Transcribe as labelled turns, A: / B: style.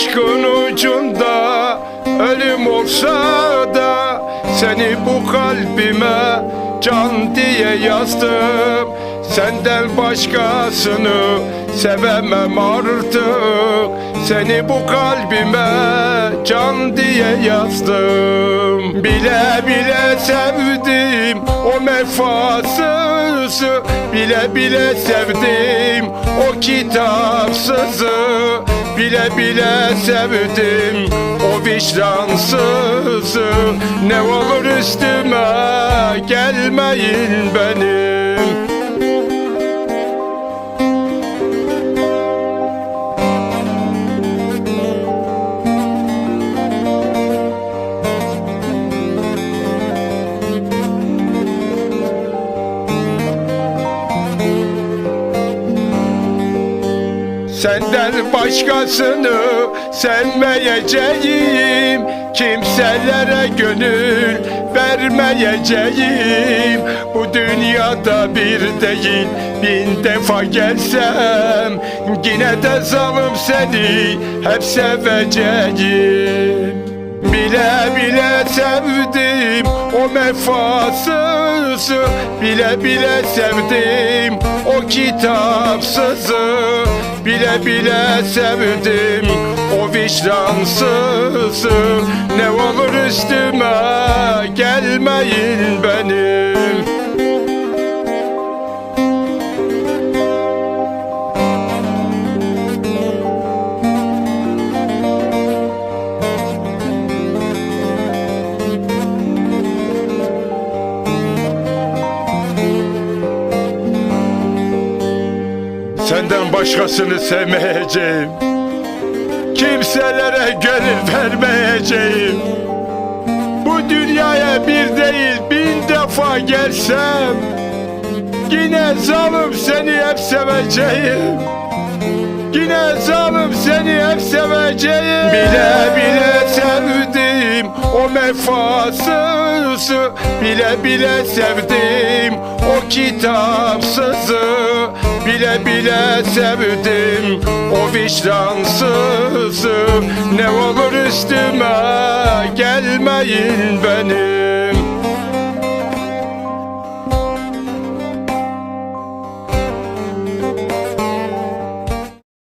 A: aşkın ucunda Ölüm olsa da seni bu kalbime Can diye yazdım. Senden başkasını sevemem artık. Seni bu kalbime can diye yazdım. Bile bile sevdim o mefasızı Bile bile sevdim o kitapsızı. Bile bile sevdim o vicdansızı. Ne olur üstüme gelmeyin benim Senden başkasını sevmeyeceğim. Kimselere gönül vermeyeceğim. Bu dünyada bir değil bin defa gelsem Yine de zalim seni hep seveceğim. Bile bile sevdim o mefasızı Bile bile sevdim o kitapsızı Bile bile sevdim o vicdansızı Ne olur üstüme gelmeyin benim Senden başkasını sevmeyeceğim. Kimselere gönül vermeyeceğim. Bu dünyaya bir değil bin defa gelsem Yine zalim seni hep seveceğim. Yine zalim seni hep seveceğim. Bile bile o mefasızı Bile bile sevdim. O kitapsızı Bile bile sevdim. O vicdansızı Ne olur üstüme gelmeyin benim